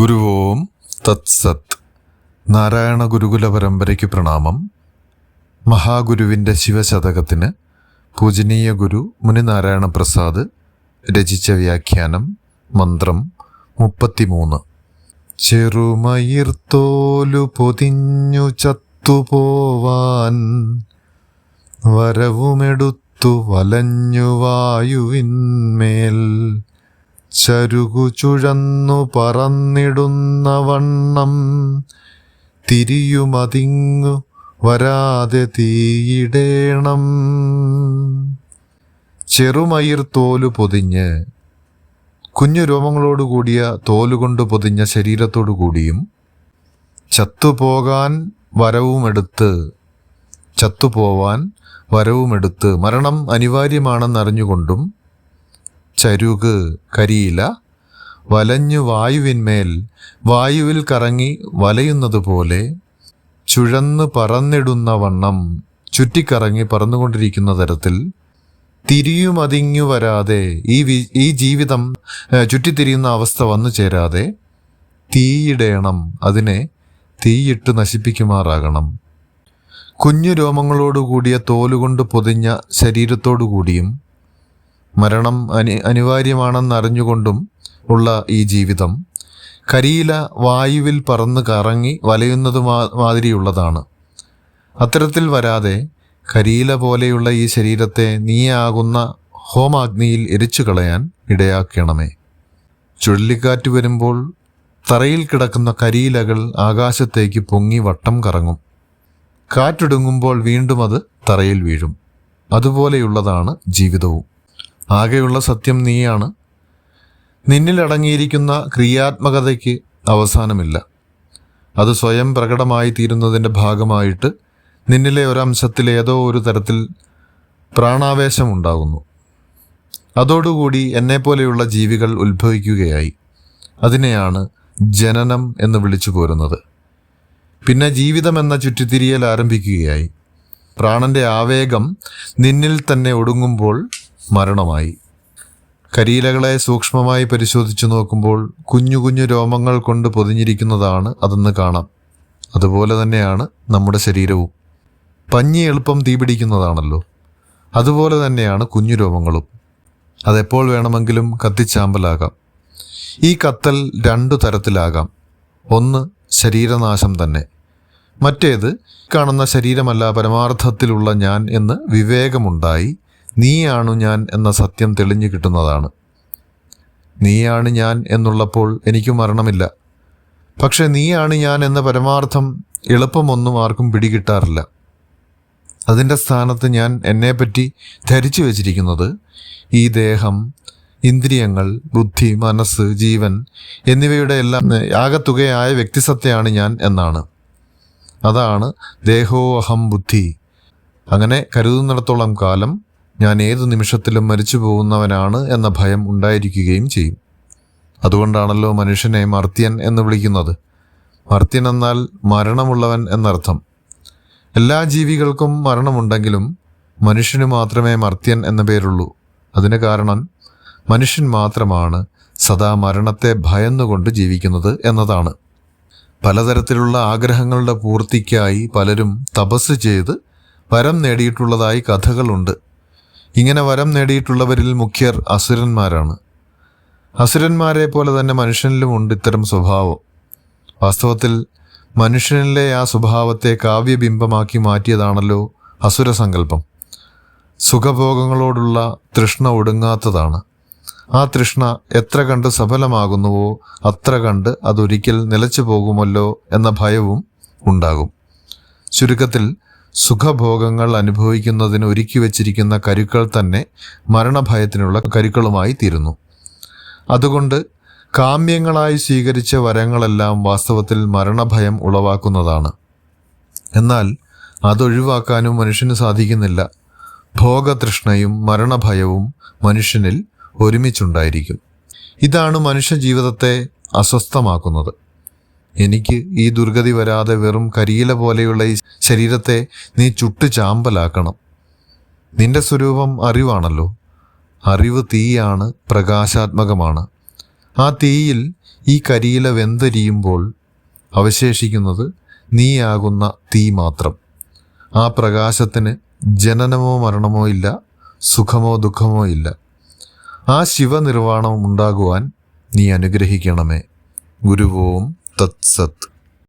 ഗുരുവോം തത്സത്. നാരായണ ഗുരുകുല പരമ്പരയ്ക്ക് പ്രണാമം. മഹാഗുരുവിന്റെ ശിവശതകത്തിന് പൂജനീയ ഗുരു മുനിനാരായണ പ്രസാദ് രചിച്ച വ്യാഖ്യാനം മന്ത്രം മുപ്പത്തിമൂന്ന്. ചെറുമയിർത്തോലു പൊതിഞ്ഞു ചത്തുപോവാൻ വരവുമെടുത്തു വലഞ്ഞു വായുവിന്മേൽ ചരുകു ചുഴന്നു പറന്നിടുന്ന വണ്ണം തിരിയുമതിങ്ങു വരാതെ തീയിടേണം. ചെറുമയിർ തോലു പൊതിഞ്ഞ് കുഞ്ഞു രോമങ്ങളോട് കൂടിയ തോലുകൊണ്ട് പൊതിഞ്ഞ ശരീരത്തോടു കൂടിയും ചത്തുപോകാൻ വരവുമെടുത്ത് ചത്തുപോവാൻ വരവുമെടുത്ത് മരണം അനിവാര്യമാണെന്നറിഞ്ഞുകൊണ്ടും ചരുക് കരിയില വലഞ്ഞു വായുവിന്മേൽ വായുവിൽ കറങ്ങി വലയുന്നതുപോലെ ചുഴന്ന് പറന്നിടുന്ന വണ്ണം ചുറ്റിക്കറങ്ങി പറന്നുകൊണ്ടിരിക്കുന്ന തരത്തിൽ തിരിയുമതിങ്ങു വരാതെ ഈ വി ഈ ജീവിതം ചുറ്റിത്തിരിയുന്ന അവസ്ഥ വന്നു ചേരാതെ തീയിടേണം അതിനെ തീയിട്ട് നശിപ്പിക്കുമാറാകണം. കുഞ്ഞു രോമങ്ങളോടുകൂടിയ തോലുകൊണ്ട് പൊതിഞ്ഞ ശരീരത്തോടു കൂടിയും മരണം അനി അനിവാര്യമാണെന്നറിഞ്ഞുകൊണ്ടും ഉള്ള ഈ ജീവിതം കരിയില വായുവിൽ പറന്ന് കറങ്ങി വലയുന്നത് മാതിരിയുള്ളതാണ്. അത്തരത്തിൽ വരാതെ കരിയില പോലെയുള്ള ഈ ശരീരത്തെ നീയാകുന്ന ഹോമാഗ്നിയിൽ എരിച്ചു കളയാൻ ഇടയാക്കണമേ. ചുഴലിക്കാറ്റ് വരുമ്പോൾ തറയിൽ കിടക്കുന്ന കരിയിലകൾ ആകാശത്തേക്ക് പൊങ്ങി വട്ടം കറങ്ങും. കാറ്റൊടുങ്ങുമ്പോൾ വീണ്ടും അത് തറയിൽ വീഴും. അതുപോലെയുള്ളതാണ് ജീവിതവും. ആകെയുള്ള സത്യം നീയാണ്. നിന്നിൽ അടങ്ങിയിരിക്കുന്ന ക്രിയാത്മകതയ്ക്ക് അവസാനമില്ല. അത് സ്വയം പ്രകടമായി തീരുന്നതിന്റെ ഭാഗമായിട്ട് നിന്നിലെ ഒരംശത്തിൽ ഏതോ ഒരു തരത്തിൽ പ്രാണാവേശമുണ്ടാകുന്നു. അതോടുകൂടി എന്നെപ്പോലെയുള്ള ജീവികൾ ഉത്ഭവിക്കുകയായി. അതിനെയാണ് ജനനം എന്ന് വിളിച്ചു പോരുന്നത്. പിന്നെ ജീവിതമെന്ന ചുറ്റിത്തിരിയൽ ആരംഭിക്കുകയായി. പ്രാണന്റെ ആവേഗം നിന്നിൽ തന്നെ ഒടുങ്ങുമ്പോൾ മരണമായി. കരിയിലകളെ സൂക്ഷ്മമായി പരിശോധിച്ചു നോക്കുമ്പോൾ കുഞ്ഞു കുഞ്ഞു രോമങ്ങൾ കൊണ്ട് പൊതിഞ്ഞിരിക്കുന്നതാണ് അതെന്ന് കാണാം. അതുപോലെ തന്നെയാണ് നമ്മുടെ ശരീരവും. പഞ്ഞി എളുപ്പം തീപിടിക്കുന്നതാണല്ലോ അതുപോലെ തന്നെയാണ് കുഞ്ഞു രോമങ്ങളും. അതെപ്പോൾ വേണമെങ്കിലും കത്തിച്ചാമ്പലാകാം. ഈ കത്തൽ രണ്ടു തരത്തിലാകാം. ഒന്ന് ശരീരനാശം തന്നെ. മറ്റേത് കാണുന്ന ശരീരമല്ല പരമാർത്ഥത്തിലുള്ള ഞാൻ എന്ന് വിവേകമുണ്ടായി നീയാണു ഞാൻ എന്ന സത്യം തെളിഞ്ഞു കിട്ടുന്നതാണ്. നീയാണ് ഞാൻ എന്നുള്ളപ്പോൾ എനിക്ക് മരണമില്ല. പക്ഷെ നീയാണ് ഞാൻ എന്ന പരമാർത്ഥം എളുപ്പമൊന്നും ആർക്കും പിടികിട്ടാറില്ല. അതിന്റെ സ്ഥാനത്ത് ഞാൻ എന്നെപ്പറ്റി ധരിച്ചു വച്ചിരിക്കുന്നത് ഈ ദേഹം ഇന്ദ്രിയങ്ങൾ ബുദ്ധി മനസ്സ് ജീവൻ എന്നിവയുടെ എല്ലാം ആകത്തുകയായ വ്യക്തിസത്തയാണ് ഞാൻ എന്നാണ്. അതാണ് ദേഹോ അഹം ബുദ്ധി. അങ്ങനെ കരുതുന്നിടത്തോളം കാലം ഞാൻ ഏത് നിമിഷത്തിലും മരിച്ചു പോകുന്നവനാണ് എന്ന ഭയം ഉണ്ടായിരിക്കുകയും ചെയ്യും. അതുകൊണ്ടാണല്ലോ മനുഷ്യനെ മർത്യൻ എന്ന് വിളിക്കുന്നത്. മർത്യൻ എന്നാൽ മരണമുള്ളവൻ എന്നർത്ഥം. എല്ലാ ജീവികൾക്കും മരണമുണ്ടെങ്കിലും മനുഷ്യന് മാത്രമേ മർത്യൻ എന്ന പേരുള്ളൂ. അതിന് കാരണം മനുഷ്യൻ മാത്രമാണ് സദാ മരണത്തെ ഭയന്നുകൊണ്ട് ജീവിക്കുന്നത് എന്നതാണ്. പലതരത്തിലുള്ള ആഗ്രഹങ്ങളുടെ പൂർത്തിക്കായി പലരും തപസ് ചെയ്ത് വരം നേടിയിട്ടുള്ളതായി കഥകളുണ്ട്. ഇങ്ങനെ വരം നേടിയിട്ടുള്ളവരിൽ മുഖ്യർ അസുരന്മാരാണ്. അസുരന്മാരെ പോലെ തന്നെ മനുഷ്യനിലും ഉണ്ട് ഇത്തരം സ്വഭാവം. വാസ്തവത്തിൽ മനുഷ്യനിലെ ആ സ്വഭാവത്തെ കാവ്യബിംബമാക്കി മാറ്റിയതാണല്ലോ അസുരസങ്കല്പം. സുഖഭോഗങ്ങളോടുള്ള തൃഷ്ണ ഒടുങ്ങാത്തതാണ്. ആ തൃഷ്ണ എത്ര കണ്ട് സഫലമാകുന്നുവോ അത്ര കണ്ട് അതൊരിക്കൽ നിലച്ചു പോകുമല്ലോ എന്ന ഭയവും ഉണ്ടാകും. ചുരുക്കത്തിൽ സുഖഭോഗങ്ങൾ അനുഭവിക്കുന്നതിന് ഒരുക്കി വച്ചിരിക്കുന്ന കരുക്കൾ തന്നെ മരണഭയത്തിനുള്ള കരുക്കളുമായി തീരുന്നു. അതുകൊണ്ട് കാമ്യങ്ങളായി സ്വീകരിച്ച വരങ്ങളെല്ലാം വാസ്തവത്തിൽ മരണഭയം ഉളവാക്കുന്നതാണ്. എന്നാൽ അതൊഴിവാക്കാനും മനുഷ്യന് സാധിക്കുന്നില്ല. ഭോഗതൃഷ്ണയും മരണഭയവും മനുഷ്യനിൽ ഒരുമിച്ചുണ്ടായിരിക്കും. ഇതാണ് മനുഷ്യ ജീവിതത്തെ അസ്വസ്ഥമാക്കുന്നത്. എനിക്ക് ഈ ദുർഗതി വരാതെ വെറും കരിയില പോലെയുള്ള ഈ ശരീരത്തെ നീ ചുട്ടു ചാമ്പലാക്കണം. നിന്റെ സ്വരൂപം അറിവാണല്ലോ. അറിവ് തീയാണ് പ്രകാശാത്മകമാണ്. ആ തീയിൽ ഈ കരിയില വെന്തരിയുമ്പോൾ അവശേഷിക്കുന്നത് നീയാകുന്ന തീ മാത്രം. ആ പ്രകാശത്തിന് ജനനമോ മരണമോ ഇല്ല സുഖമോ ദുഃഖമോ ഇല്ല. ആ ശിവനിർവാണം ഉണ്ടാകുവാൻ നീ അനുഗ്രഹിക്കണമേ. ഗുരുവോം тацат.